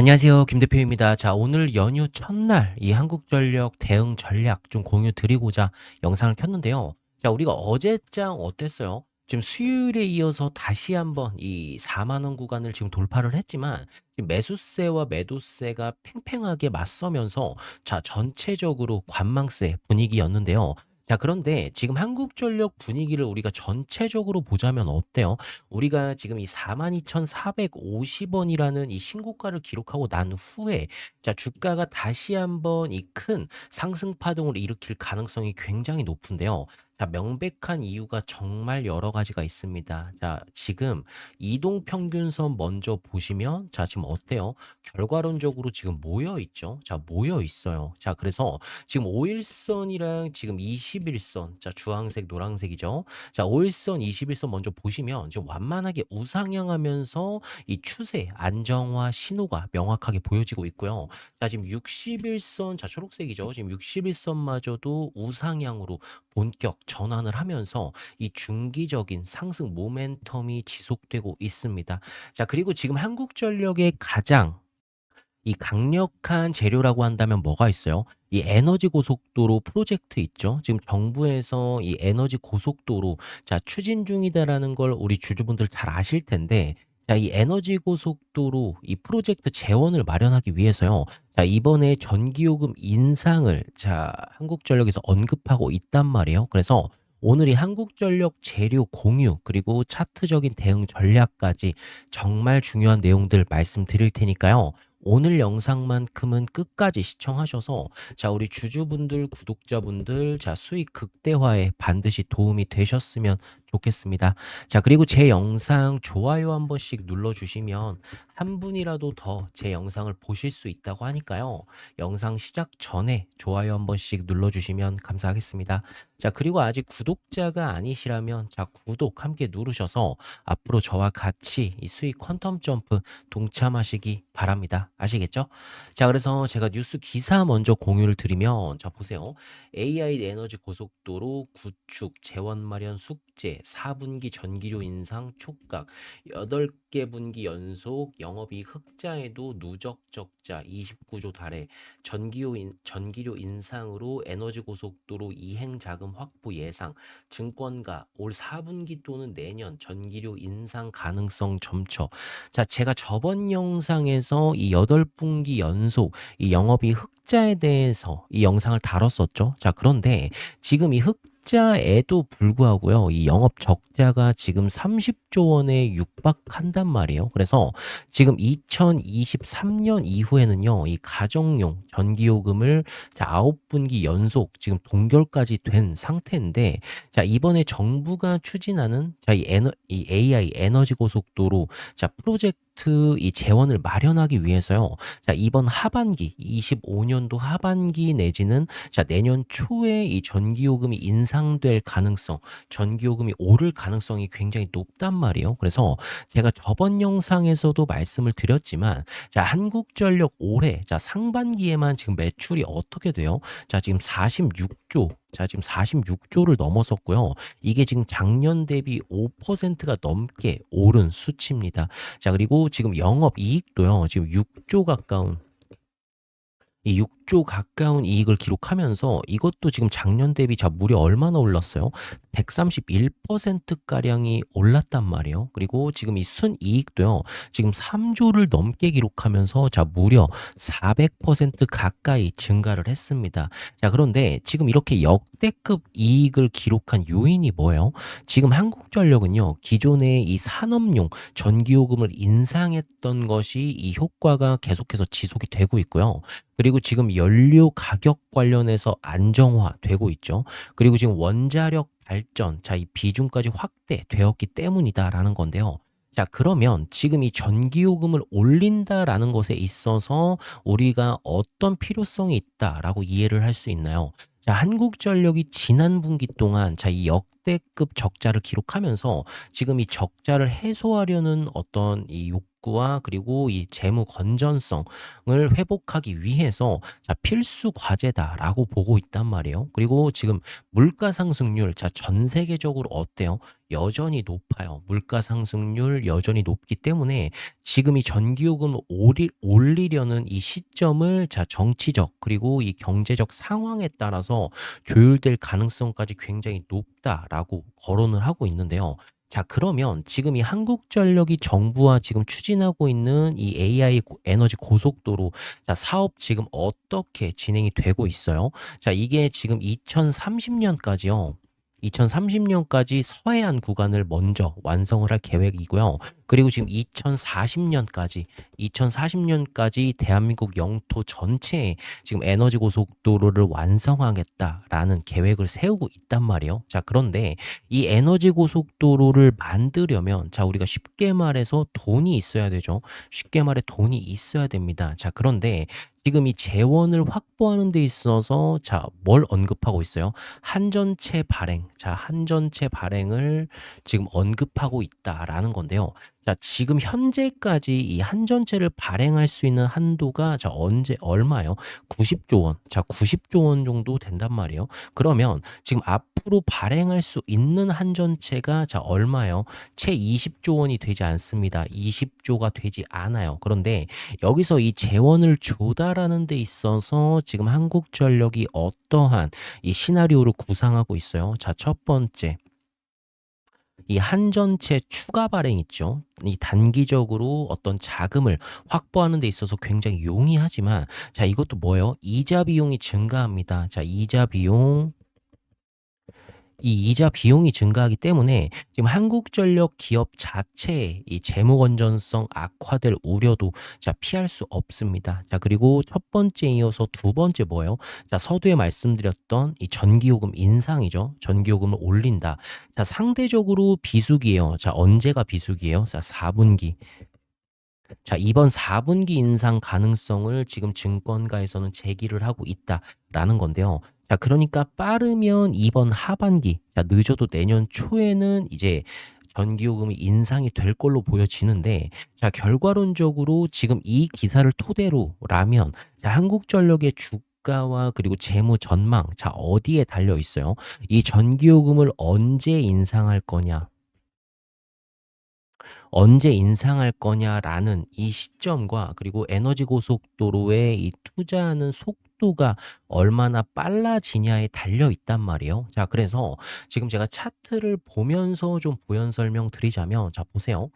안녕하세요. 김 대표입니다. 자, 오늘 연휴 첫날 이 한국전력 대응 전략 좀 공유 드리고자 영상을 켰는데요. 자, 우리가 어제장 어땠어요? 지금 수요일에 이어서 다시 한번 이 4만 원 구간을 지금 돌파를 했지만 지금 매수세와 매도세가 팽팽하게 맞서면서 자, 전체적으로 관망세 분위기였는데요. 자, 그런데 지금 한국전력 분위기를 우리가 전체적으로 보자면 어때요? 우리가 지금 이 42,450 원 이라는 이 신고가를 기록하고 난 후에 자 주가가 다시 한번 이 큰 상승 파동을 일으킬 가능성이 굉장히 높은데요. 자 명백한 이유가 정말 여러 가지가 있습니다. 자 지금 이동 평균선 먼저 보시면 자 지금 어때요? 결과론적으로 지금 모여 있죠. 자 모여 있어요. 자 그래서 지금 5일선이랑 지금 21선 자 주황색 노란색이죠. 자, 5일선, 21선 먼저 보시면 지금 완만하게 우상향하면서 이 추세 안정화 신호가 명확하게 보여지고 있고요. 자, 지금 61선, 자, 초록색이죠. 지금 61선마저도 우상향으로 본격 전환을 하면서 이 중기적인 상승 모멘텀이 지속되고 있습니다. 자, 그리고 지금 한국전력의 가장 이 강력한 재료라고 한다면 뭐가 있어요? 이 에너지 고속도로 프로젝트 있죠. 지금 정부에서 이 에너지 고속도로 자 추진 중이다라는 걸 우리 주주분들 잘 아실 텐데 자 이 에너지 고속도로 이 프로젝트 재원을 마련하기 위해서요. 자 이번에 전기요금 인상을 자 한국전력에서 언급하고 있단 말이에요. 그래서 오늘 이 한국전력 재료 공유 그리고 차트적인 대응 전략까지 정말 중요한 내용들 말씀드릴 테니까요. 오늘 영상만큼은 끝까지 시청하셔서 자 우리 주주분들 구독자분들 자 수익 극대화에 반드시 도움이 되셨으면 좋겠습니다. 자 그리고 제 영상 좋아요 한 번씩 눌러주시면 한 분이라도 더 제 영상을 보실 수 있다고 하니까요. 영상 시작 전에 좋아요 한 번씩 눌러주시면 감사하겠습니다. 자 그리고 아직 구독자가 아니시라면 자 구독 함께 누르셔서 앞으로 저와 같이 이 수익 퀀텀 점프 동참하시기 바랍니다. 아시겠죠? 자, 그래서 제가 뉴스 기사 먼저 공유를 드리면, 자, 보세요. AI 에너지 고속도로 구축, 재원 마련 숙제, 4분기 전기료 인상 촉각, 8개 분기 연속 영업이익 흑자에도 누적 적자 29조 달해, 전기료, 인, 전기료 인상으로 에너지 고속도로 이행 자금 확보 예상, 증권가 올 4분기 또는 내년 전기료 인상 가능성 점쳐. 자, 제가 저번 영상에서 이 8분기 연속 이 영업이 흑자에 대해서 이 영상을 다뤘었죠. 자, 그런데 지금 이 흑 자에도 불구하고요. 이 영업 적자가 지금 30조 원에 육박한단 말이에요. 그래서 지금 2023년 이후에는요. 이 가정용 전기요금을 자, 9분기 연속 지금 동결까지 된 상태인데 자, 이번에 정부가 추진하는 자, 이, 에너, 이 AI 에너지 고속도로 자, 프로젝트 이 재원을 마련하기 위해서요. 자, 이번 하반기 25년도 하반기 내지는 자, 내년 초에 이 전기 요금이 인상될 가능성, 전기 요금이 오를 가능성이 굉장히 높단 말이에요. 그래서 제가 저번 영상에서도 말씀을 드렸지만 자, 한국전력 올해 자, 상반기에만 지금 매출이 어떻게 돼요? 자, 지금 46조 자, 지금 46조를 넘어섰고요. 이게 지금 작년 대비 5%가 넘게 오른 수치입니다. 자, 그리고 지금 영업 이익도요. 지금 6조 가까운 이 6 조 가까운 이익을 기록하면서 이것도 지금 작년 대비 자 무려 얼마나 올랐어요? 131%가량이 올랐단 말이에요. 그리고 지금 이 순이익도요. 지금 3조를 넘게 기록하면서 자 무려 400% 가까이 증가를 했습니다. 자 그런데 지금 이렇게 역대급 이익을 기록한 요인이 뭐예요? 지금 한국전력은요. 기존의 이 산업용 전기요금을 인상했던 것이 이 효과가 계속해서 지속이 되고 있고요. 그리고 지금 연료 가격 관련해서 안정화되고 있죠. 그리고 지금 원자력 발전, 자, 이 비중까지 확대되었기 때문이다라는 건데요. 자, 그러면 지금 이 전기요금을 올린다라는 것에 있어서 우리가 어떤 필요성이 있다라고 이해를 할 수 있나요? 자, 한국전력이 지난 분기 동안 자, 이 역대급 적자를 기록하면서 지금 이 적자를 해소하려는 어떤 이 욕 구와 그리고 이 재무 건전성을 회복하기 위해서 자, 필수 과제다라고 보고 있단 말이에요. 그리고 지금 물가 상승률 자, 전 세계적으로 어때요? 여전히 높아요. 물가 상승률 여전히 높기 때문에 지금 이 전기요금을 오리 올리려는 이 시점을 자 정치적 그리고 이 경제적 상황에 따라서 조율될 가능성까지 굉장히 높다라고 거론을 하고 있는데요. 자 그러면 지금 이 한국전력이 정부와 지금 추진하고 있는 이 AI 고 에너지 고속도로 자 사업 지금 어떻게 진행이 되고 있어요? 자 이게 지금 2030 년까지요. 2030 년까지 서해안 구간을 먼저 완성을 할 계획이고요. 그리고 지금 2040 년까지 2040 년까지 대한민국 영토 전체에 지금 에너지 고속도로를 완성하겠다라는 계획을 세우고 있단 말이에요. 자, 그런데 이 에너지 고속도로를 만들려면 자, 우리가 쉽게 말해서 돈이 있어야 되죠. 쉽게 말해 돈이 있어야 됩니다. 자, 그런데 지금 이 재원을 확보하는 데 있어서 자, 뭘 언급하고 있어요? 한전체 발행. 자, 한전체 발행을 지금 언급하고 있다라는 건데요. 자, 지금 현재까지 이 한전체를 발행할 수 있는 한도가 자, 언제 얼마요? 90조 원. 자, 90조 원 정도 된단 말이에요. 그러면 지금 앞으로 발행할 수 있는 한전체가 자, 얼마요? 채 20조 원이 되지 않습니다. 20조가 되지 않아요. 그런데 여기서 이 재원을 조달하는 데 있어서 지금 한국전력이 어떠한 이 시나리오를 구상하고 있어요. 자, 첫 번째. 이 한전체 추가 발행 있죠. 이 단기적으로 어떤 자금을 확보하는 데 있어서 굉장히 용이하지만 자, 이것도 뭐예요? 이자 비용이 증가합니다. 자, 이자 비용 이 이자 비용이 증가하기 때문에 지금 한국전력 기업 자체의 이 재무 건전성 악화될 우려도 자 피할 수 없습니다. 자 그리고 첫 번째 이어서 두 번째 뭐예요? 자 서두에 말씀드렸던 이 전기요금 인상이죠. 전기요금을 올린다. 자 상대적으로 비수기예요. 자 언제가 비수기예요? 자 4분기. 자, 이번 4분기 인상 가능성을 지금 증권가에서는 제기를 하고 있다라는 건데요. 자, 그러니까 빠르면 이번 하반기, 자, 늦어도 내년 초에는 이제 전기요금이 인상이 될 걸로 보여지는데, 자, 결과론적으로 지금 이 기사를 토대로라면, 자, 한국전력의 주 가와 그리고 재무 전망, 자, 어디에 달려 있어요? 이 전기요금을 언제 인상할 거냐? 언제 인상할 거냐라는 이 시점과 그리고 에너지 고속도로에 이 투자하는 속도 가 얼마나 빨라지냐에 달려 있단 말이에요. 자, 그래서 지금 제가 차트를 보면서 좀 부연 설명 드리자면, 자, 보세요.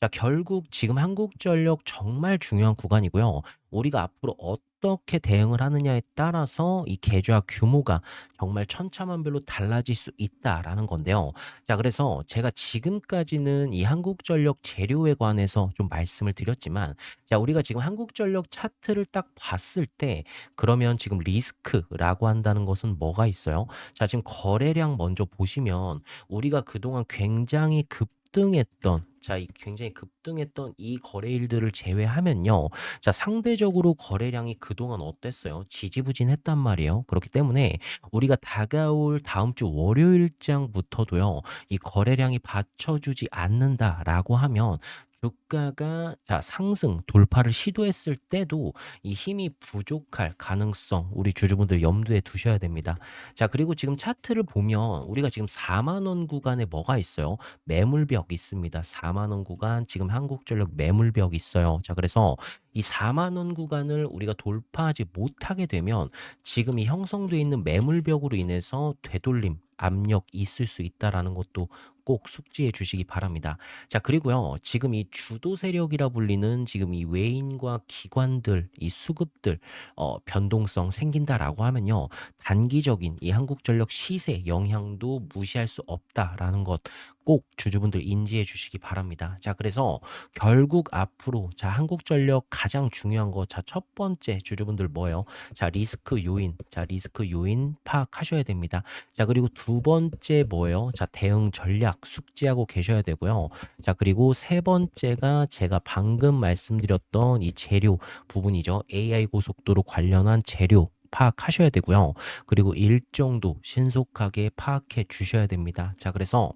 자, 결국 지금 한국전력 정말 중요한 구간이고요. 우리가 앞으로 어 떻게 대응을 하느냐에 따라서 이 계좌 규모가 정말 천차만별로 달라질 수 있다라는 건데요. 자, 그래서 제가 지금까지는 이 한국전력 재료에 관해서 좀 말씀을 드렸지만, 자, 우리가 지금 한국전력 차트를 딱 봤을 때, 그러면 지금 리스크라고 한다는 것은 뭐가 있어요? 자, 지금 거래량 먼저 보시면, 우리가 그동안 굉장히 급등했던 자, 이 굉장히 급등했던 이 거래일들을 제외하면요. 자, 상대적으로 거래량이 그동안 어땠어요? 지지부진했단 말이에요. 그렇기 때문에 우리가 다가올 다음 주 월요일장부터도요. 이 거래량이 받쳐주지 않는다라고 하면 주가가 자 상승 돌파를 시도했을 때도 이 힘이 부족할 가능성 우리 주주분들 염두에 두셔야 됩니다. 자 그리고 지금 차트를 보면 우리가 지금 4만 원 구간에 뭐가 있어요? 매물벽 있습니다. 4만 원 구간 지금 한국전력 매물벽 있어요. 자 그래서 이 4만 원 구간을 우리가 돌파하지 못하게 되면 지금 이 형성돼 있는 매물벽으로 인해서 되돌림 압력 있을 수 있다라는 것도 꼭 숙지해 주시기 바랍니다. 자, 그리고요. 지금 이 주도 세력이라 불리는 지금 이 외인과 기관들, 이 수급들 어 변동성 생긴다라고 하면요. 단기적인 이 한국전력 시세 영향도 무시할 수 없다라는 것꼭 주주분들 인지해 주시기 바랍니다. 자, 그래서 결국 앞으로 자, 한국전력 가장 중요한 거 자, 첫 번째 주주분들 뭐예요? 자, 리스크 요인. 자, 리스크 요인 파악하셔야 됩니다. 자, 그리고 두 번째 뭐예요? 자, 대응 전략 숙지하고 계셔야 되고요. 자, 그리고 세 번째가 제가 방금 말씀드렸던 이 재료 부분이죠. AI 고속도로 관련한 재료 파악하셔야 되고요. 그리고 일정도 신속하게 파악해 주셔야 됩니다. 자, 그래서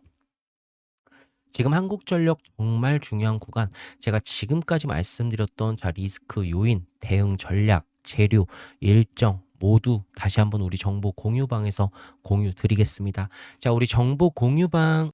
지금 한국전력 정말 중요한 구간 제가 지금까지 말씀드렸던 자 리스크 요인, 대응 전략, 재료, 일정 모두 다시 한번 우리 정보 공유방에서 공유 드리겠습니다. 자, 우리 정보 공유방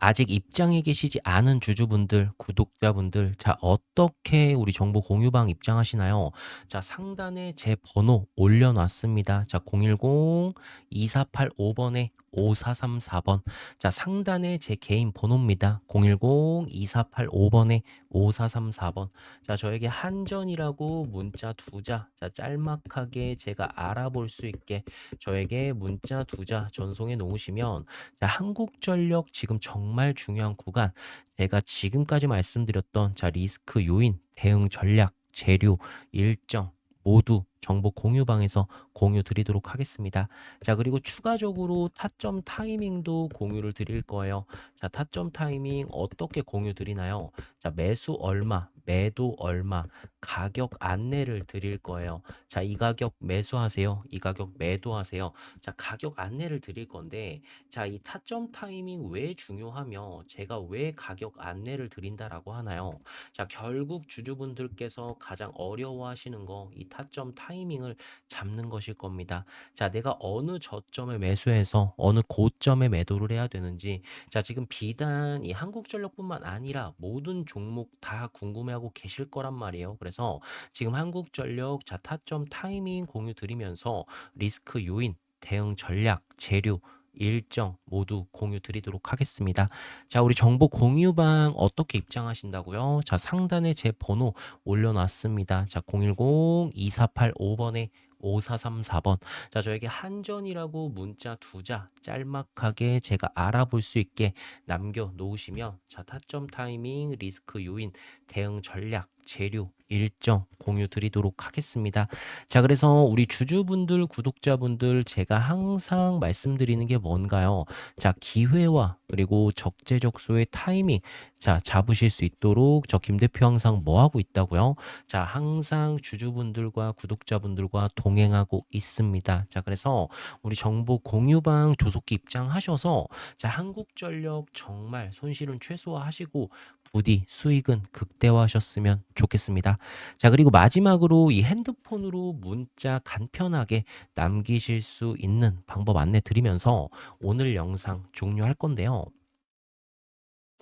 아직 입장에 계시지 않은 주주분들, 구독자분들, 자, 어떻게 우리 정보 공유방 입장하시나요? 자, 상단에 제 번호 올려놨습니다. 자, 010-2485번에 5434번. 자, 상단에 제 개인 번호입니다. 010-2485번에 5434번. 자, 저에게 한전이라고 문자 두 자, 자, 짤막하게 제가 알아볼 수 있게 저에게 문자 두자 전송해 놓으시면 자, 한국전력 지금 정말 중요한 구간 제가 지금까지 말씀드렸던 자, 리스크 요인, 대응 전략, 재료, 일정 모두 정보 공유방에서 공유 드리도록 하겠습니다. 자, 그리고 추가적으로 타점 타이밍도 공유를 드릴 거예요. 자, 타점 타이밍 어떻게 공유 드리나요? 자, 매수 얼마, 매도 얼마, 가격 안내를 드릴 거예요. 자, 이 가격 매수하세요. 이 가격 매도하세요. 자, 가격 안내를 드릴 건데, 자, 이 타점 타이밍 왜 중요하며 제가 왜 가격 안내를 드린다라고 하나요? 자, 결국 주주분들께서 가장 어려워하시는 거 이 타점 타이밍을 잡는 것일 겁니다. 자, 내가 어느 저점에 매수해서 어느 고점에 매도를 해야 되는지, 자, 지금 비단 이 한국전력뿐만 아니라 모든 종목 다 궁금해 하고 계실 거란 말이에요. 그래서 지금 한국전력 자, 타점 타이밍 공유 드리면서 리스크 요인, 대응 전략, 재료, 일정 모두 공유 드리도록 하겠습니다. 자, 우리 정보 공유방 어떻게 입장하신다고요? 자, 상단에 제 번호 올려놨습니다. 자, 010-2485번에 5434번. 자, 저에게 한전이라고 문자 두자 짤막하게 제가 알아볼 수 있게 남겨 놓으시면 자, 타점 타이밍, 리스크 요인, 대응 전략, 재료, 일정 공유 드리도록 하겠습니다. 자, 그래서 우리 주주분들, 구독자분들 제가 항상 말씀드리는 게 뭔가요? 자, 기회와 그리고 적재적소의 타이밍 자, 잡으실 수 있도록 저 김 대표 항상 뭐 하고 있다고요? 자, 항상 주주분들과 구독자분들과 동행하고 있습니다. 자, 그래서 우리 정보 공유방 조속히 입장하셔서 자, 한국전력 정말 손실은 최소화하시고 부디 수익은 극대화하셨으면 좋겠습니다. 자, 그리고 마지막으로 이 핸드폰으로 문자 간편하게 남기실 수 있는 방법 안내 드리면서 오늘 영상 종료할 건데요.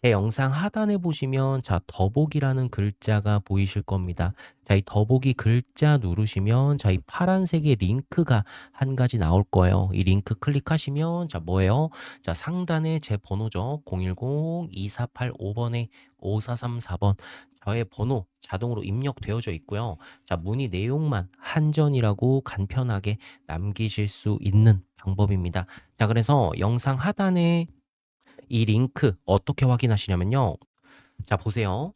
제 영상 하단에 보시면 자 더보기라는 글자가 보이실 겁니다. 자, 이 더보기 글자 누르시면 자, 이 파란색의 링크가 한 가지 나올 거예요. 이 링크 클릭하시면 자, 뭐예요? 자, 상단에 제 번호죠. 010-2485번에 5434번. 저의 번호 자동으로 입력되어져 있고요. 자, 문의 내용만 한전이라고 간편하게 남기실 수 있는 방법입니다. 자, 그래서 영상 하단에 이 링크 어떻게 확인하시냐면요. 자, 보세요.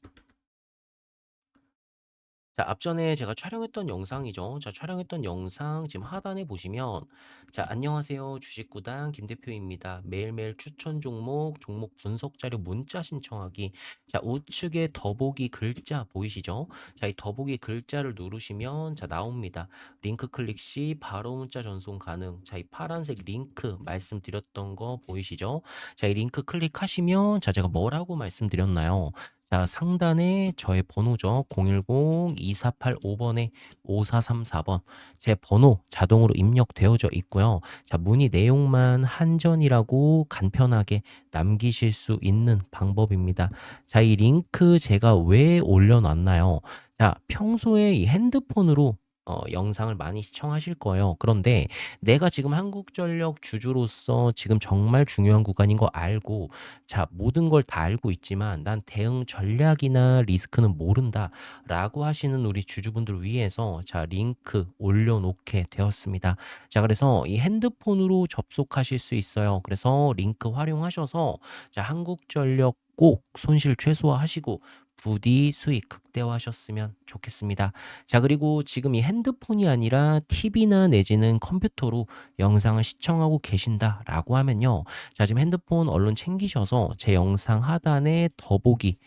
자, 앞전에 제가 촬영했던 영상이죠. 자, 촬영했던 영상 지금 하단에 보시면 자, 안녕하세요. 주식구단 김 대표입니다. 매일매일 추천 종목, 종목 분석 자료 문자 신청하기. 자, 우측에 더보기 글자 보이시죠? 자, 이 더보기 글자를 누르시면 자, 나옵니다. 링크 클릭 시 바로 문자 전송 가능. 자, 이 파란색 링크 말씀드렸던 거 보이시죠? 자, 이 링크 클릭하시면 자, 제가 뭐라고 말씀드렸나요? 자, 상단에 저의 번호죠. 010-2485번에 5434번. 제 번호 자동으로 입력되어져 있고요. 자, 문의 내용만 한전이라고 간편하게 남기실 수 있는 방법입니다. 자, 이 링크 제가 왜 올려놨나요? 자, 평소에 이 핸드폰으로 어, 영상을 많이 시청하실 거예요. 그런데 내가 지금 한국전력 주주로서 지금 정말 중요한 구간인 거 알고 자, 모든 걸 다 알고 있지만 난 대응 전략이나 리스크는 모른다라고 하시는 우리 주주분들 위해서 자, 링크 올려놓게 되었습니다. 자, 그래서 이 핸드폰으로 접속하실 수 있어요. 그래서 링크 활용하셔서 자, 한국전력 꼭 손실 최소화하시고 부디 수익 극대화하셨으면 좋겠습니다. 자, 그리고 지금 이 핸드폰이 아니라 TV나 내지는 컴퓨터로 영상을 시청하고 계신다라고 하면요. 자, 지금 핸드폰 얼른 챙기셔서 제 영상 하단에 더보기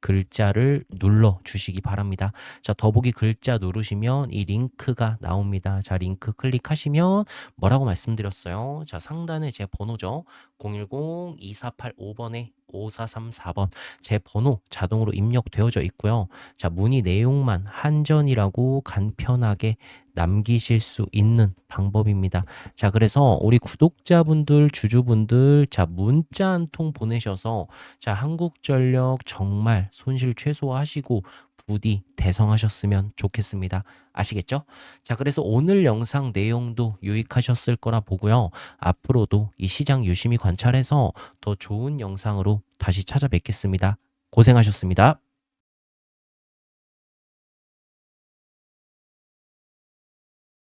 글자를 눌러 주시기 바랍니다. 자, 더보기 글자 누르시면 이 링크가 나옵니다. 자, 링크 클릭하시면 뭐라고 말씀드렸어요? 자, 상단에 제 번호죠. 010-2485번에 5434번 제 번호 자동으로 입력되어져 있고요. 자, 문의 내용만 한전이라고 간편하게 남기실 수 있는 방법입니다. 자, 그래서 우리 구독자분들, 주주분들, 자, 문자 한 통 보내셔서 자, 한국전력 정말 손실 최소화하시고 부디 대성하셨으면 좋겠습니다. 아시겠죠? 자, 그래서 오늘 영상 내용도 유익하셨을 거라 보고요. 앞으로도 이 시장 유심히 관찰해서 더 좋은 영상으로 다시 찾아뵙겠습니다. 고생하셨습니다.